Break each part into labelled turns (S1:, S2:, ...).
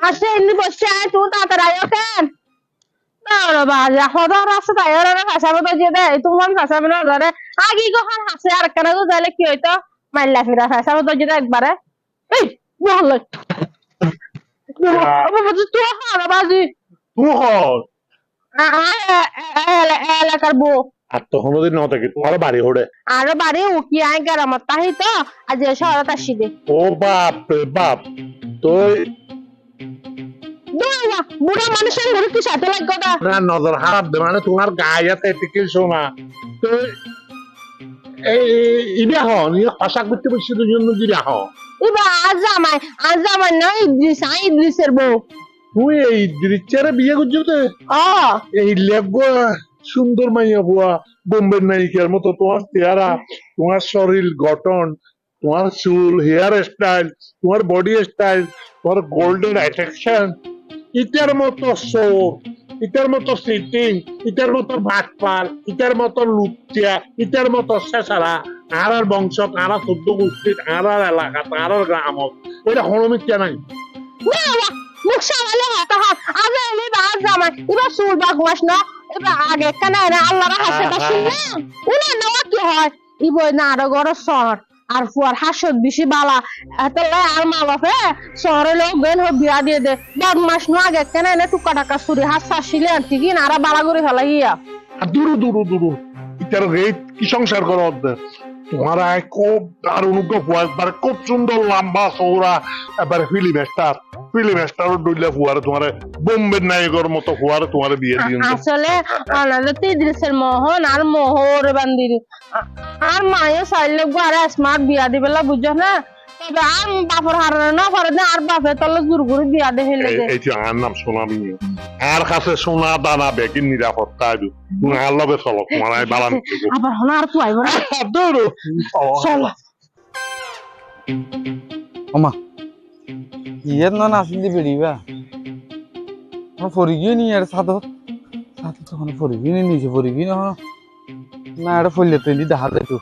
S1: আসে এমনি বসে আয় তুই তাড়াতাড়ি আয় কেন না বাজে। হদা রাস্তা তাই ওরা ভাষাবো তো যে দেয় তোমার ভাষাবো না ধরে আগে কখন হাসে আর কেন তো তাহলে কি হইতো? মাইলা ফিরা ভাষাবো তো যে একবারে। এই ভালো তুই হারা বাজি?
S2: তুই হর।
S1: এলাকার বউ।
S2: আর তো কোনোদিন ন থাকে তোমার বাড়ি হড়ে।
S1: আরও বাড়ি উকি আয় গ্রামত তাহি তো আজ শহরত আসিবে
S2: ও বাপ রে বাপ তুই
S1: বুড়া বুড়া মানুষের ঘরে কি সাথে লাগবে না
S2: না নজর হারাপ দে মানে তোমার শোনা? তুই এই হন ইয়ে করতে বসে
S1: আজ আজ ইদ্রিস আই ইদ্রিসের বউ।
S2: তুই এই বিয়ে করছ তো?
S1: ও
S2: এই লেগো সুন্দর মাইয়া বুয়া, বোম্বের নায়িকার মতো তোমার চেহারা, তোমার শরীর গঠন, তোমার চুল হেয়ার স্টাইল তোমার বডি স্টাইল তোমার গোল্ডেন অ্যাট্রাকশন ইটার মতো সোর ইটার মতো সিটিং ইটার মতো ভাটপাল ইটার মতো লুচিয়া ইটার মতো শেষারা, আর আর বংশ আর আর এলাকা আর আর গ্রামত ওইটা হনমিত্যা নাই।
S1: মুখ সামালে হাত হাত আজ এলে আজ জামাই, এবার সুর বাগ মাস না? আগে আল্লাহর হাসে উনা নেওয়া কি হয়? ইবই না আরও গড় শহর। আর ফুয়ার হাসত বেশি বালা। এত আর মা বাপে শহরে লোক বেন হোক বিয়া দিয়ে দে। বাদ মাস না আগে কেন এনে টুকা টাকা সুরি হাসা আর ঠিকই না? আর বালা করে ফেলা ইয়া।
S2: দূর দূর দূর। ইটার কি সংসার করো তোমার খুব দারুণ ফুয়া একবার খুব সুন্দর লম্বা সৌরা এবার ফিলিম স্টার ফিলিম স্টার ডুইলে ফুয়ারে তোমার বোম্বের নায়কের মতো ফুয়ারে তোমার বিয়ে দিন
S1: আসলে আনালে তো ইদ্রিসের মোহন আর মোহর বান্দির আর মায়ে চাইলে আর স্মার্ট বিয়া দিবেলা বুঝছ না? তবে বাপর হারানো না করে না আর বাপে তলে জোর করে বিয়া দে হেলে দে।
S2: এই আর নাম সোনামি আর কাছে সোনা দানা বেগিন নিরাপত্তা আইবি তুমি আর লবে চলো তোমার আয় বালান
S1: আবার হনা আর তুই আইব না চল।
S3: Oma. Iya না না আমার আর সাদ সাদ তো নি না না এটা ফলে তো দি দেখা যাইতো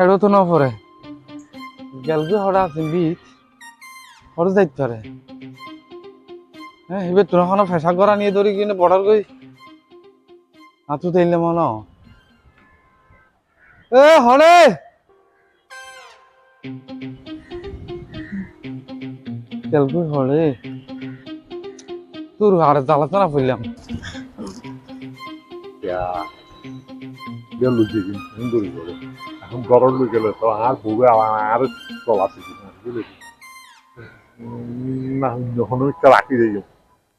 S3: এটা তো না পরে গেলগে হড়া আছে বিট হড় যাইতে পারে হ্যাঁ এবার তোর কোনো ফেসা করা নিয়ে ধরি কিনে বর্ডার কই আতু তাইলে মনে এ হরে গেলগে হরে তোর আর জ্বালাতে না পড়লাম
S2: গেলু যে সুন্দরী করে ঘরের লোক গেলে তো আর বউয়ে আর চল আছে বুঝলি? না যখন আমি রাখি দিই।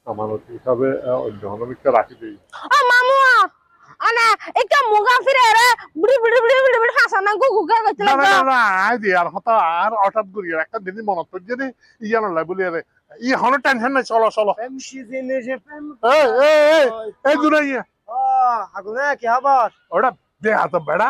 S2: আমার হিসাবে যখন আমি রাখি দিই।
S1: মামু আনা একটা মুগা ফিরে বুড়ি বুড়ি বুড়ি বুড়ি বুড়ি হাসানা গুগা গছিল
S2: না না না আই দি আর হতা দিদি মনত পড় যদি ইয়ান লাই বলি ই হন টেনশন নাই চলো চলো।
S4: এম সি
S2: এই এই এই এই দুনাইয়া। কি খবর? ওড়া দে হাত বেড়া।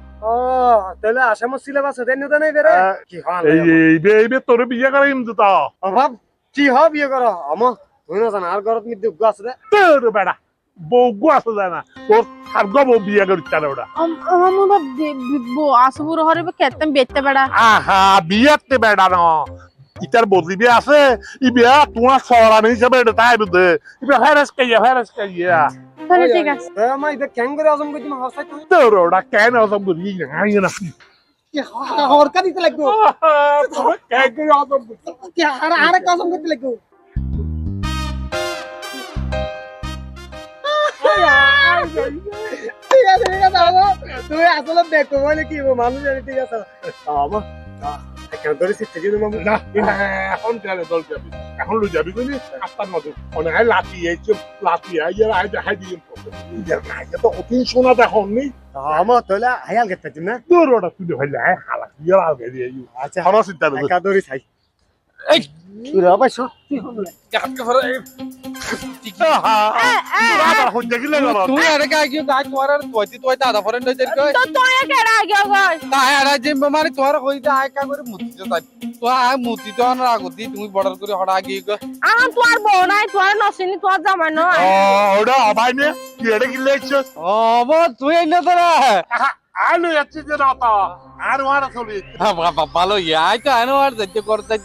S4: ও তাহলে আসামত সিলেবাস দেন নিতে নাই বেরে কি হাল
S2: এই এই বে এই বে তোর বিয়ে করে তা
S4: অভাব কি হ বিয়ে করো? আমা তুই না জানা আর মধ্যে উগ্র আছে রে।
S2: তোর বেড়া বউ আছে জানা। তোর সার্গ বউ বিয়ে করছে না ওটা
S1: মামু বা আসবুর হরে কেতম বেতে বেড়া।
S2: আহা বিয়াতে বেড়া না। ইটার বদলিবে আছে ই বিয়া তোমার সরানি হিসাবে এটা তাই বুঝে। ইবে ফেরেস কাইয়া ফেরেস কাইয়া
S1: তাহলে ঠিক আছে।
S4: এ আমা ইবে ক্যাং করে আজম কই তুমি হসাই তুই
S2: তোর ওটা কেন অসম করি? নাই না
S4: কি হরকা দিতে লাগবো
S2: কেন করে। অসম
S4: কি আর আর কসম করতে লাগবো ঠিক আছে ঠিক আছে আমা আসলে দেখো বলে কি মানুষ জানি ঠিক আছে। কেন ধরে শিখতে যদি মামু
S2: না। এখন দল যাবি এখন লু যাবি কইনি আস্তার মতো অনেক লাতি এইছো লাতি আইয়া আই দেখাই দিই তো অতি সোনা দেখুন নি।
S4: আমা তাহলে হায়াল গেতে না?
S2: তোর ওটা তুই হইলে হালা ইয়ার আগে দিয়ে
S4: আচ্ছা একা ধরে চাই।
S3: এই।
S4: তুই রে পাইছ তুই হলে
S3: কাকে ফরে তুমি তোমার তোমার বর্ডার করে হড়া গিয়ে
S1: তোর বউ নাই তোর নসিনি তোর জামাই নয়
S3: তুই এনে তো না
S2: যে না তা আর ওয়ারা চলি।
S3: ভালো ইয়াই তো আর যাইতে করতে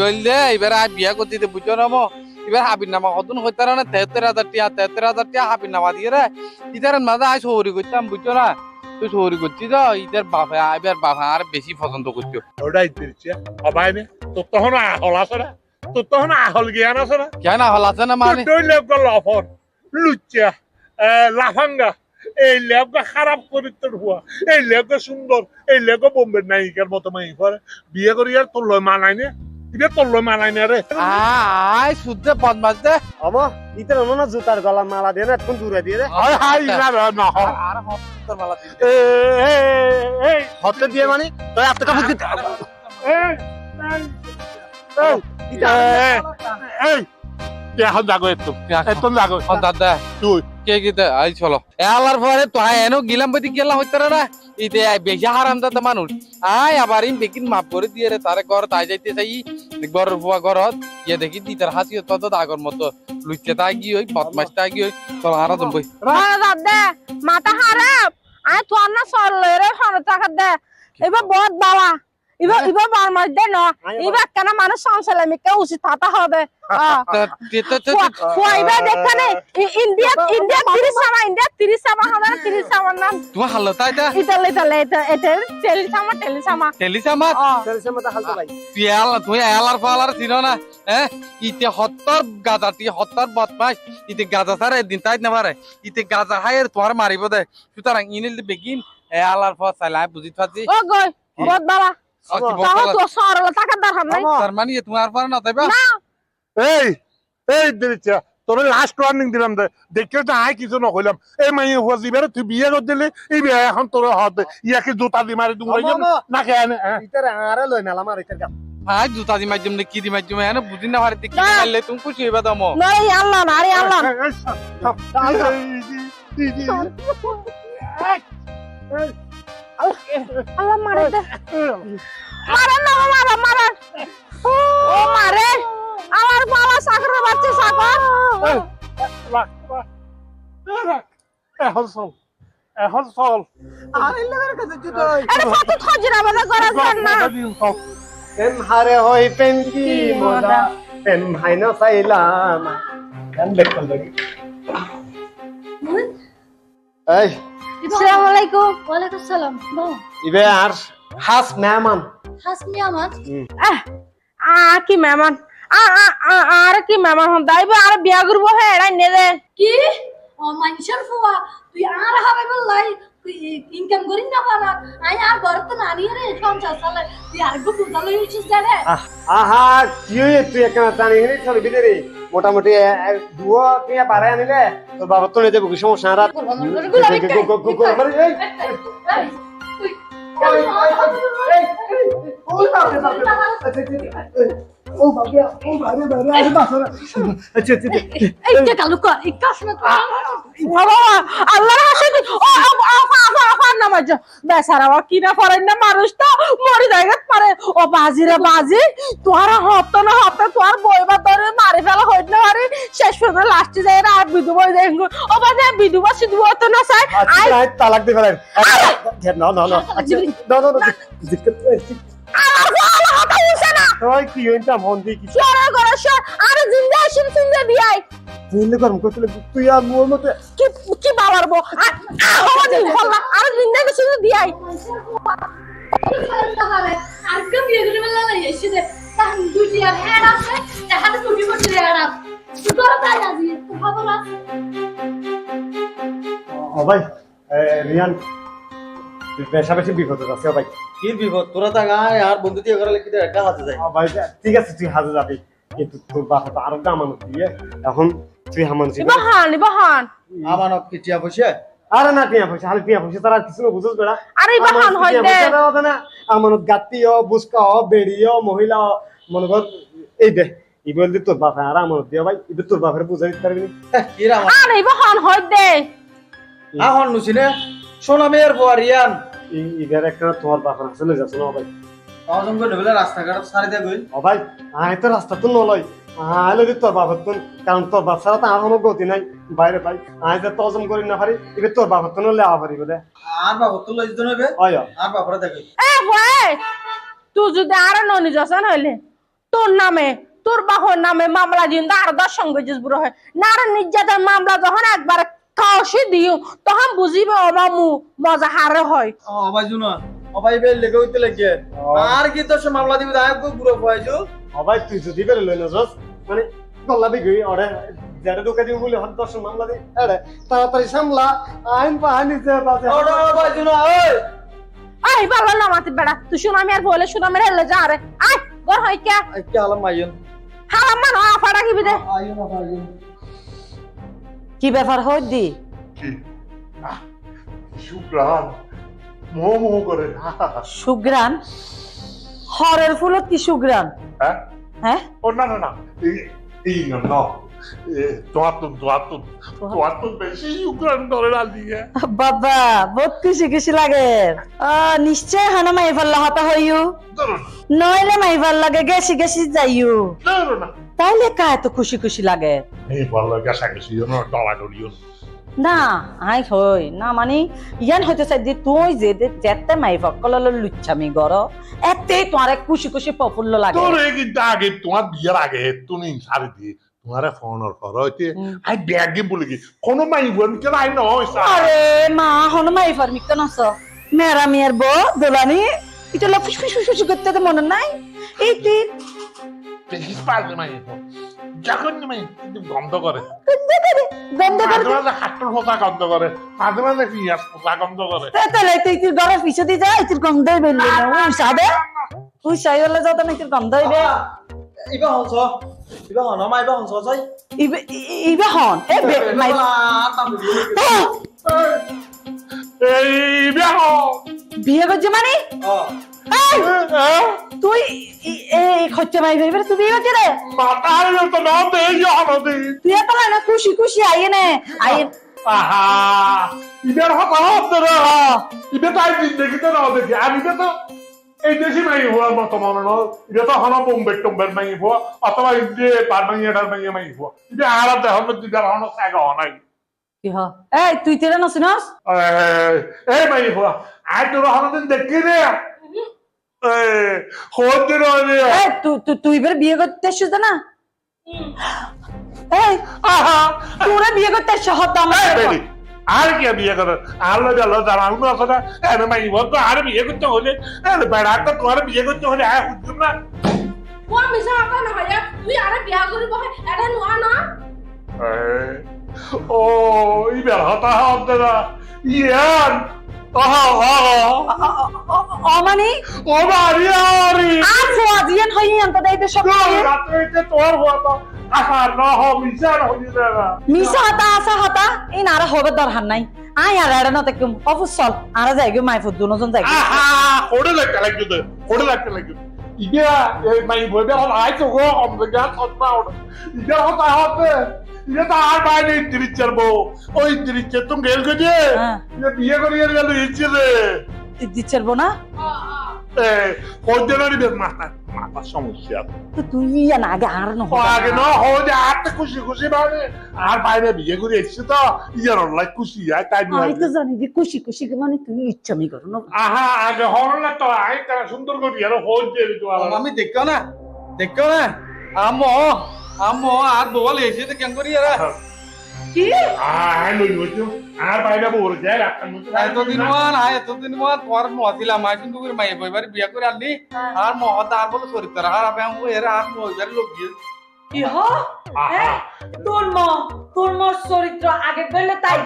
S3: বললে এবার আই বিয়া করতে দিতে বুঝছ না মো। এবার হাবির নামা কতন হইতার না তেহত্তর হাজার টিয়া তেহত্তর হাজার টিয়া হাবির নামা দিয়ে রে। ইতার মাঝে আই সৌরি করতাম বুঝছ না। তুই সৌরি করছি তো ইতার বাপে এবার বাপা আর বেশি পছন্দ করছ
S2: ওটাই দিচ্ছি হবাই নে তোর তখন আহল আছে না তোর তখন আহল জ্ঞান আছে না।
S3: কেন হল আছে না মানে?
S2: লফর লুচ্চা লাফাঙ্গা। এই লেবগা খারাপ চরিত্রের হুয়া। এই লেবগা সুন্দর। এই লেবগা বোম্বের নায়িকার মতো মাই করে। বিয়ে করি আর তোর লয় মানাই নে। এটা তোর লয় মানাই না রে।
S3: আই শুদ্ধে বদমাস দে।
S4: আমা ইতে না জুতার গলা মালা দিয়ে না কোন দূরে দিয়ে রে
S2: হাই হাই না না
S3: আর হত্তর মালা দিতে
S2: এই এই
S4: হতে দিয়ে মানে? তুই এত কাপড় দিতে
S2: এই এই এই এই। কে এখন যাগো একটু। একটু যাগো
S3: দাদা
S2: তুই।
S3: কে গিতে? আই চলো। এলার পরে তো আয় এনো গিলাম বদি গেলা হইতারে না ইতে বেশি হারাম দাদা মানুষ। আয় আবার ইন বেকিন মাপ করে দিয়ে রে তারে ঘর তাই যাইতে চাই। ঘরের ফুয়া ঘরত ইয়ে দেখি হাসি তত আগর মতো। লুইতে তাই গি ওই বদমাস তাই গি ওই চল হারা দম বই
S1: দাদা মাথা খারাপ। আয় তোর না সরলে রে হন টাকা দে। এবার বহুত বাবা। এবার এবার বারমাস দে ন। এবার কেন মানুষ সংসারে মিকে উচিত থাকা হবে? আহ ফুয়াইবা দেখখানে ইন্ডিয়া ইন্ডিয়া তিরিশ সামা ইন্ডিয়া তিরিশ সামা হবে তিরিশ সামার নাম।
S3: তোমার হালো তাই দা।
S1: ইতালে ইতালে এটা এটা টেলি সামা টেলি সামা
S3: তেলিসা মা
S4: চলছে মতো ভাই
S3: তুই এল তুই এলার ফালার চিনো না? হ্যাঁ ইতে হত্তর গাজা তুই হত্তর বদমাস ইতে গাজা সারে দিন তাই না পারে ইতে গাজা হায়ের তোমার মারিব দে। সুতরাং ইনিল বেগিন এলার ফা সালাই বুঝি পাচ্ছি
S1: ও গই বাবা। তাও তো সরলে টাকা দরকার নাই
S3: তার মানে ইয়ে তোমার পারে না তাইবা
S2: এই এই দিচ্ছা তোর লাস্ট ওয়ার্নিং দিলাম দে দেখে তো আয় কিছু নকইলাম এই মাই হুয়া জিবারে তুই বিয়ে করে দিলি এই বিয়ে এখন তোর হাত ইয়াকে জুতা দি মারি দুঙ্গাই না কেন
S4: ইতে আরে লই মেলা মার ইতে
S3: হ্যাঁ জুতা দি মাইজম নে কি দি মাইজম এনে বুঝি না পারে কি মারলে তুমি খুশি হইবা দমো
S1: না এই আল্লাহ না আরে আল্লাহ আল্লাহ মারে দে। মারে না মারে মারে। ও মারে। আমার বাবা সাগর বাচ্চা সাগর।
S2: এখন চল এখন চল।
S4: আরে লগের কাছে জুতো
S1: আরে কত খজরা বাজা করা যান না।
S4: প্রেম হারে হই প্রেম কি মজা। প্রেম হাই না চাইলাম। গান বেক কর লাগি এই
S5: আসসালামু আলাইকুম। ওয়ালাইকুম সালাম বাহ
S4: ইবে আর হাস মেহমান।
S5: হাসমি আমার
S1: আ কি মেহমান? আ আ আ আর কি মেহমান হন? দাইবে আর বিয়া করব হে এড়াই নে দে।
S5: কি? ও মানুষের ফুয়া তুই আর হবে বললাই ইনকাম করিস না পারা আই আর ঘরে তো নারী রে সংসার চলে তুই আর গো বুঝা লই হইছিস জানে
S4: আহ, আহা কি হয়ে তুই একটা জানি নি চল বিদেরি মোটামুটি দুয়ো তুই পারে আনিলে তোর বাবা তো নিতে বুকি সমস্যা আর
S5: এইটা কালু কাশ না
S1: বাবা আল্লাহর ও নামাজ বেচারা ও না না মানুষ তো মরে পারে ও বাজি রে বাজি তোর হপ্ত না হপ্ত তোর বইবা ধরে। মারি ফেলা হইত না পারে শেষ পর্যন্ত লাস্টে যাই আর বিধবা যায় ও বাজে বিধবা সিধবা তো না চাই আই
S4: তালাক দি ফেলেন না না না না না না
S1: আমার গলা হাতা উঠছে না
S4: তুই কি হইতা মন দি কি
S1: সরে করে সর। আর জিন্দা আসিন সিন্দা দিয়াই
S4: দিলে করম কইলে তুই আর মোর মতে
S1: কি কি বাবার বো দিন আর জিন্দা কিছু দিয়াই
S5: আর কে বিয়ে করে মেলা লাই এসে দে তাহন দুটি আর হ্যাঁ আছে তাহলে টুটি করতে আর তুই তাই আজি তুই ভাবো না
S4: ও ভাই রিয়ান বেশা বিপদ আছে ও ভাই।
S6: কি বিপদ? তোরা তা গায় আর বন্ধু দিয়ে ঘরে লিখে একটা হাতে যায়
S4: ভাই ঠিক আছে তুই হাজে যাবি। কিন্তু তোর বাপ তো আরও দামানো দিয়ে এখন তুই
S1: ইবাহান
S6: আমানত কি টিয়া পয়সা?
S4: আরে না টিয়া পয়সা হালে টিয়া পয়সা তারা কিছু না বুঝছ বেড়া।
S1: আরে ইবাহান হয় দে
S4: আমানত গাতি ও বুসকা ও বেড়ি মহিলা মনে কর এই দে ই বলতে তোর বাপে আর আমার দিয়া ভাই। এবার তোর বাপের বুঝাই দিতে পারবি না?
S6: কি রে আমার?
S1: আর এইবার হন হয় দে।
S6: আহন নুসিনে। সোনা মেয়ের বয়ারিয়ান
S4: ই- এবার একটা তোমার বাপের চলে যাচ্ছে না ভাই
S6: অজম করে বলে রাস্তাঘাট সারি দিয়ে গই।
S4: ও ভাই আয় তো রাস্তা তো নলয়। আয় লদি তোর বাপের তো কারণ তোর বাপ ছাড়া তো আর কোনো গতি নাই বাইরে ভাই। আয় যে তজম করি না পারি তোর বাপের পারি বলে
S6: আর
S4: হয়
S6: আর দেখে।
S1: এ ভাই তুই যদি আরও ননি যাসান হইলে। তোর নামে তোর বাহর নামে মামলা দিন আর দশ সঙ্গে হয়। নার নির্যাতন মামলা যখন একবার খাওসি দিও তখন বুঝিবে ও মামু মজা হারে হয়।
S6: অবাই জুনা অবাই বেল লেগে হইতে লাগে। আর কি তো সে মামলা দিবি দায় পাইছো
S4: ও ভাই তুই যদি বেরে লই না যাস মানে গল্লা দিবি ওরে যেটা ঢুকে দিব বলে হন দর্শন মামলা দি এরে তাড়াতাড়ি সামলা আইন পাহানি যে বাজে।
S6: ওটা অবাই জুনা ওই
S1: আই বাবা না নামাতে বেড়া তুই সুনামি আর বলে সুনামি হেলে যা রে আই গর হয় কে
S6: আই কি আলাম মাইয়ন।
S1: হালাম মান আফাড়া কি বিদে
S6: আইয়ন আইয়ন
S7: কি ব্যাপার
S2: হয় দি সুগ্রাম মোহ মোহ করে।
S7: সুগ্রাম হরের ফুলত কি সুগ্রাম
S2: হ্যাঁ?
S7: হ্যাঁ?
S2: ও না না না। এই এই না। তোমার তো তোমার তো তোমার তো বেশি সুগ্রাম ধরে না দিয়ে
S7: বাবা বহুত খুশি খুশি লাগে। আহ, নিশ্চয় হানা মাই ভালো হতা হইউ নইলে মাই ভালো লাগে গেছি গেছি যাইউ তাইলে কা এত খুশি খুশি লাগে?
S2: এই ভালো গেছা গেছি না ডলা ডলিও
S7: না আই হই না মানে ইয়ান হইতে চাই যে তুই যে যেতে মাই ভকল লুচ্ছামি গর এতে তোমার খুশি খুশি প্রফুল্ল লাগে।
S2: তোর এই আগে তোমার বিয়ের আগে তুমি সারি দিয়ে তোমার ফোনের পর হইতে। আই ব্যাগে বলে কি? কোনো মাই কেন আই নয়
S7: আরে মা হন মাই ফার্মিক কেন আস মেরা মিয়ার বো দোলানি এটা লা ফুস ফুস করতে তো মনে নাই? এই তুই
S2: দেখিস পারবে মাই যখন মাই গন্ধ করে
S7: গন্ধ করে গন্ধ করে
S2: মাঝে মাঝে ফোটা গন্ধ করে মাঝে মাঝে পিঁয়াজ ফোটা গন্ধ করে
S7: তাহলে তুই তুই ঘরে পিছে দিয়ে যা বেরলে না ওই ওই যত না বে
S6: ইবা হনছ ইবা হন মাই ইবা হনছ চাই
S7: ইবে ইবে হন এ বে মাই
S6: আর বাবু
S2: এই বিয়া
S7: করছে মানে এই, তুই এই খচ্ছে মাই ভাইবে তুই বিয়ে করছে রে
S2: মাতার তো না দেই হলদি
S7: তুই এত না খুশি খুশি আইয়ে নে আইয়ে
S2: আহা ইবের হতা হতে রে ইবে তাই জিন্দগি তো না দেখি ইবে তো এই দেশি মাই হওয়ার মতো মনে নয় ইবে তো হন বোম্বে টোম্বের মাই হওয়া অথবা ইবে বারমাইয়াটার মাই মাই হওয়া ইবে আর দেহ দিদার হন সাগ নাই
S7: এই তুই তেরে নছিনস
S2: এই মাই হওয়া আই তোর হন দিন দেখি রে
S7: তুই তুই তুই এবার বিয়ে করতে এসছিস না এই তোরা বিয়ে করতে এসছ
S2: আর কি বিয়ে করে জাল্লাহ জানা উনো আছে না এনে মাই বলতো আর বিয়ে করতে হলে এনে বেড়া তো তোমার বিয়ে করতে হলে হ্যাঁ হুজুর না।
S5: ও মিছা কথা নহয় তুই আরে বিয়া কৰিব এটা নোৱা না?
S2: ও ই বের হতা হতে না ইয়ান
S7: অমানি
S2: ও বাড়ি আরি
S7: আর দাইতে সব
S2: রাতে তোর হতো না না
S7: মিশা হতা আসা হতা এই নারা হবে দরকার নাই। আই আর এড়ে না তাকে অবসল আর যাই গো মাই ফুদ দুজন যাই
S2: আহা ওড়ে লাগতে লাগবে ওড়ে লাগতে লাগবে ইগা এই মাই বইবে হল আই তো গো অম গা সত্তা ওড়ে ইগা হতা হতে ইগা তো আর বাইরে ইন্দ্রিচার বউ। ওই ইন্দ্রিচার তুমি গেল গজে
S7: হ্যাঁ।
S2: ইগা বিয়ে করিয়ে গেল ইচ্ছে রে
S7: দিচ্ছার না?
S2: এ হজনারি বেশ মাথা মাথা সমস্যা
S7: তো তুই ইয়ান আগে আর ন
S2: আগে না হজে আর তো খুশি খুশি ভাবে আর বাইরে বিয়ে করে এসছে তো ইয়ার অনলাই খুশি আর তাই
S7: আই তো জানি যে খুশি খুশি মানে তুই ইচ্ছামি করো না
S2: আহা আগে হল না তো আই তারা সুন্দর করি দিয়ে দিতে পারলাম
S6: আমি দেখো না দেখো না আমো আমো আর বল এসে তো কেন করি এরা
S7: কি?
S2: আয় লই হইছো আর বাইরে বল যায়
S6: এতদিন মান আয় এতদিন মান তোর মহিলাম আই কিন্তু করে মাই বইবার বিয়া করে আনলি। আর মহতা আর বলে চরিত্র আর আবে আমি এরা আর মহিলার লোক গিয়ে
S7: কি হ তোর ম তোর ম চরিত্র আগে গেলে তাই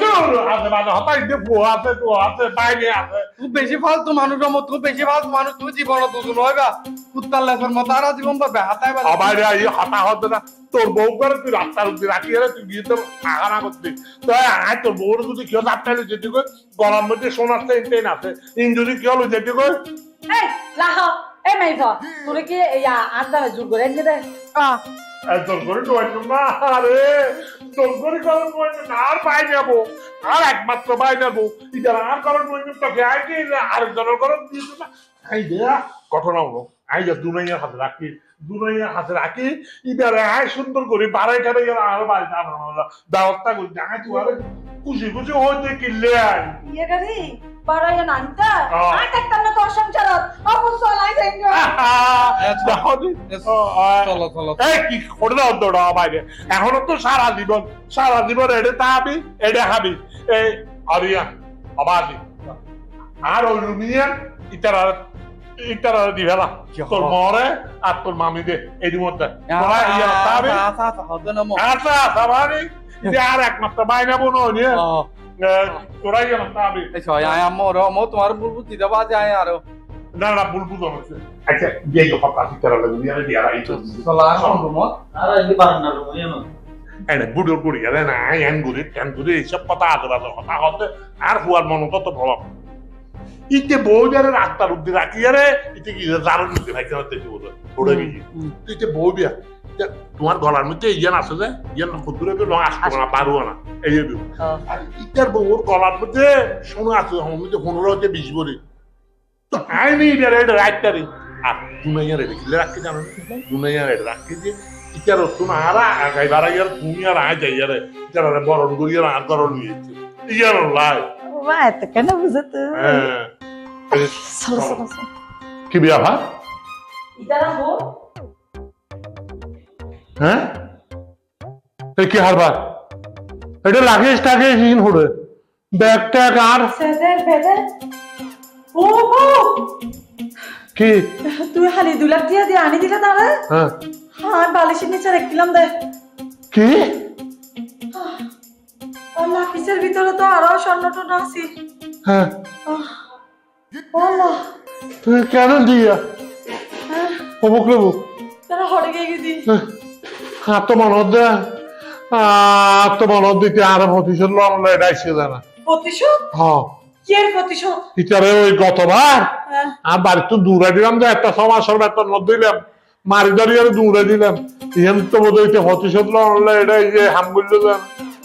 S2: আছে মানে হতাই দে বুয়া আছে তো আছে বাইরে আছে।
S6: তুই বেশি ফালতু মানুষ তুই বেশি ফালতু মানুষ। তুই জীবন দুজন হইবা। কুত্তার লেসর মতো আর জীবন পাবে হাতায় বাজে
S2: সবাই এই হতে না। তোর বউ করে তুই রাস্তার উদ্দি রাখি রে তুই গিয়ে তোর আগানা করতে। তো আয় তোর বউর যদি কেউ চাপটাইলে যেতে কই গরম মধ্যে সোনার চেন টেন আছে। ইন যদি কেউ হলো যেতে কই
S7: এই লাহ এ মাইফা তোরে কি ইয়া আদা জুর করে এনে দে?
S1: আহ,
S2: তোর করে নয় না আরে তোর করে করার নয় না আর পাই যাব আর একমাত্র পাই যাব ইতার আর করার নয় তোকে আই কি আরেকজনের করার দিয়েছে না। আই দেয়া ঘটনা হলো আই যা দুনাইয়ার হাতে রাখি হাতে রাখি আই সুন্দর করে বাড়াই আর করি খুশি খুশি হইতে কিনলে আই
S7: ইয়ে গাড়ি বাড়াই না তোর যাই
S6: চলো চলো।
S2: এই কি করে দাও দৌড়া বাইরে? এখনও তো সারা জীবন সারা জীবন এডে তাবি এডে হাবি। এই আরিয়া আবাদি আর ওই রুমিয়া ইতারা ইতারা দিবেলা তোর মরে আর তোর মামি দে এর মধ্যে ইয়া
S6: আচ্ছা
S2: সাবানি যে আর একমাত্র বাইনা বোন নিয়ে। তোরা ইয়া তাবি।
S6: এই ছয় আয় আমর মো তোমার বুলবু দিতে বাজে আয় আর।
S2: না না বুলবুল হচ্ছে আচ্ছা দিয়ে গো পাপা ইতারা লাগে দিয়া দিয়া রাই তো
S6: চলো আসুন মো
S2: এনে বুড়ো করি আরে না এন গুড়ি টেন গুড়ি এইসব কথা আদর আদর কথা হতে আর হুয়ার মন তত প্রভাব ইতে বউ যারে রাস্তার উদ্দি রাখি আরে ইতে কি জারুর মধ্যে ভাইতে হতে বলে ওড়ে গিয়ে ইতে বউ বিয়া তোমার গলার মধ্যে ইয়ান আছে যে ইয়ান খুদুরে তো রং আসতে না পারব না এই যে আর ইটার বউর গলার মধ্যে শোনো আছে আমার মধ্যে পনেরো হতে বিশ বলি। তো আইনি এটা এটা রাখতারি আর দুনাইয়া রেডি কিলে রাখতে জানো? দুনাইয়া রেডি রাখতে যে ইটার রসুন আর আগাই বাড়াইয়ার তুমি আর আয় যাইয়ারে আরে বরণ করিয়ার আর গরণ নিয়েছে। ইয়ার লাই।
S7: মা এত কেন বুঝতে
S2: হ্যাঁ
S7: চলো চলো চলো
S2: কি বিয়া ভা
S7: ইতারা হো
S2: হ্যাঁ এই কি হারবা এটা লাগেজ টাগেজ ইন হড়ে ব্যাগ ট্যাগ আর
S7: ও ও
S2: কি
S7: তুই হালি দু লাখ দিয়া দিয়ে আনি দিলে তাহলে
S2: হ্যাঁ
S7: হ্যাঁ বালিশের নিচে রেখলাম দে
S2: কি
S7: পিসের ভিতরে তো আরও স্বর্ণ টন আছে।
S2: হ্যাঁ। তুই কেন দিয়া? অমুক
S7: তারা হড়ে গিয়ে গেছি
S2: আত্মমানত দে। আত্মমানত দিতে আর প্রতিশোধ লড়লে
S7: প্রতিশোধ?
S2: হ্যাঁ ইটারে ওই গতবার
S7: হ্যাঁ।
S2: আর বাড়িতে তো দূরে দিলাম যে একটা সমাজের একটা মত দিলাম। মারি দাঁড়িয়ে দূরে দিলাম। ইহান তো বোধ হইতে প্রতিশোধ লড়লে এটা এই যে হাম বলল